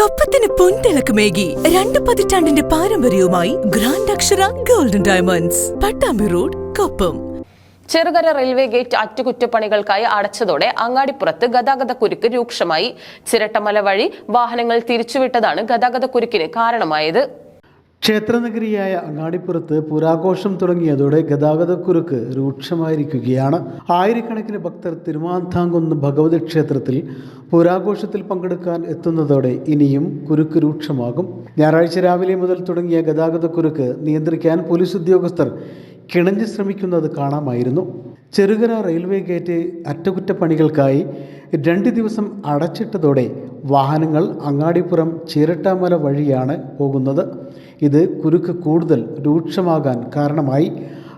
കൊപ്പത്തിന് പൊൻതിളക്കമേകി രണ്ട് പതിറ്റാണ്ടിന്റെ പാരമ്പര്യവുമായി grand Akshara golden diamonds Pattambi road Koppam. Cherukara railway gate അറ്റകുറ്റപ്പണികൾക്കായി അടച്ചതോടെ അങ്ങാടിപ്പുറത്ത് ഗതാഗത കുരുക്ക് രൂക്ഷമായി. ചിരട്ടമല വഴി വാഹനങ്ങൾ തിരിച്ചുവിട്ടതാണ് ഗതാഗത കുരുക്കിന് കാരണമായത്. ക്ഷേത്രനഗരിയായ അങ്ങാടിപ്പുറത്ത് പുരാഘോഷം തുടങ്ങിയതോടെ ഗതാഗതക്കുരുക്ക് രൂക്ഷമായിരിക്കുകയാണ്. ആയിരക്കണക്കിന് ഭക്തർ തിരുമാന്താങ്കുന്ന് ഭഗവതി ക്ഷേത്രത്തിൽ പുരാഘോഷത്തിൽ പങ്കെടുക്കാൻ എത്തുന്നതോടെ ഇനിയും കുരുക്ക് രൂക്ഷമാകും. ഞായറാഴ്ച രാവിലെ മുതൽ തുടങ്ങിയ ഗതാഗതക്കുരുക്ക് നിയന്ത്രിക്കാൻ പോലീസ് ഉദ്യോഗസ്ഥർ കിണഞ്ഞ് ശ്രമിക്കുന്നത് കാണാമായിരുന്നു. ചെറുകര റെയിൽവേ ഗേറ്റ് അറ്റകുറ്റപ്പണികൾക്കായി രണ്ട് ദിവസം അടച്ചിട്ടതോടെ വാഹനങ്ങൾ അങ്ങാടിപ്പുറം ചിരട്ടാമല വഴിയാണ് പോകുന്നത്. ഇത് കുരുക്ക് കൂടുതൽ രൂക്ഷമാകാൻ കാരണമായി.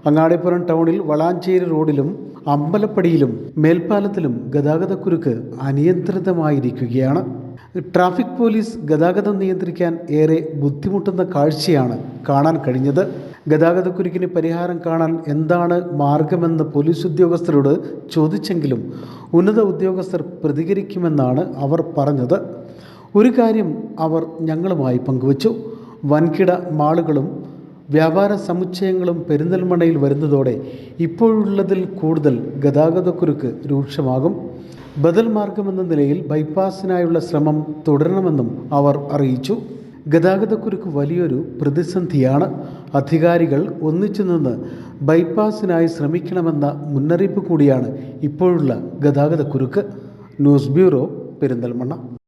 അങ്ങാടിപ്പുറം ടൗണിൽ വളാഞ്ചേരി റോഡിലും അമ്പലപ്പടിയിലും മേൽപ്പാലത്തിലും ഗതാഗതക്കുരുക്ക് അനിയന്ത്രിതമായിരിക്കുകയാണ്. ട്രാഫിക് പോലീസ് ഗതാഗതം നിയന്ത്രിക്കാൻ ഏറെ ബുദ്ധിമുട്ടുന്ന കാഴ്ചയാണ് കാണാൻ കഴിഞ്ഞത്. ഗതാഗതക്കുരുക്കിന് പരിഹാരം കാണാൻ എന്താണ് മാർഗമെന്ന് പോലീസ് ഉദ്യോഗസ്ഥരോട് ചോദിച്ചെങ്കിലും ഉന്നത ഉദ്യോഗസ്ഥർ പ്രതികരിക്കുമെന്നാണ് അവർ പറഞ്ഞത്. ഒരു കാര്യം അവർ ഞങ്ങളുമായി പങ്കുവച്ചു. വൻകിട മാളുകളും വ്യാപാര സമുച്ചയങ്ങളും പെരിന്തൽമണയിൽ വരുന്നതോടെ ഇപ്പോഴുള്ളതിൽ കൂടുതൽ ഗതാഗതക്കുരുക്ക് രൂക്ഷമാകും. ബദൽ മാർഗമെന്ന നിലയിൽ ബൈപ്പാസിനായുള്ള ശ്രമം തുടരണമെന്നും അവർ അറിയിച്ചു. ഗതാഗതക്കുരുക്ക് വലിയൊരു പ്രതിസന്ധിയാണ്. അധികാരികൾ ഒന്നിച്ചു നിന്ന് ബൈപ്പാസിനായി ശ്രമിക്കണമെന്ന മുന്നറിയിപ്പ് കൂടിയാണ് ഇപ്പോഴുള്ള ഗതാഗതക്കുരുക്ക്. News bureau Perinthalmanna.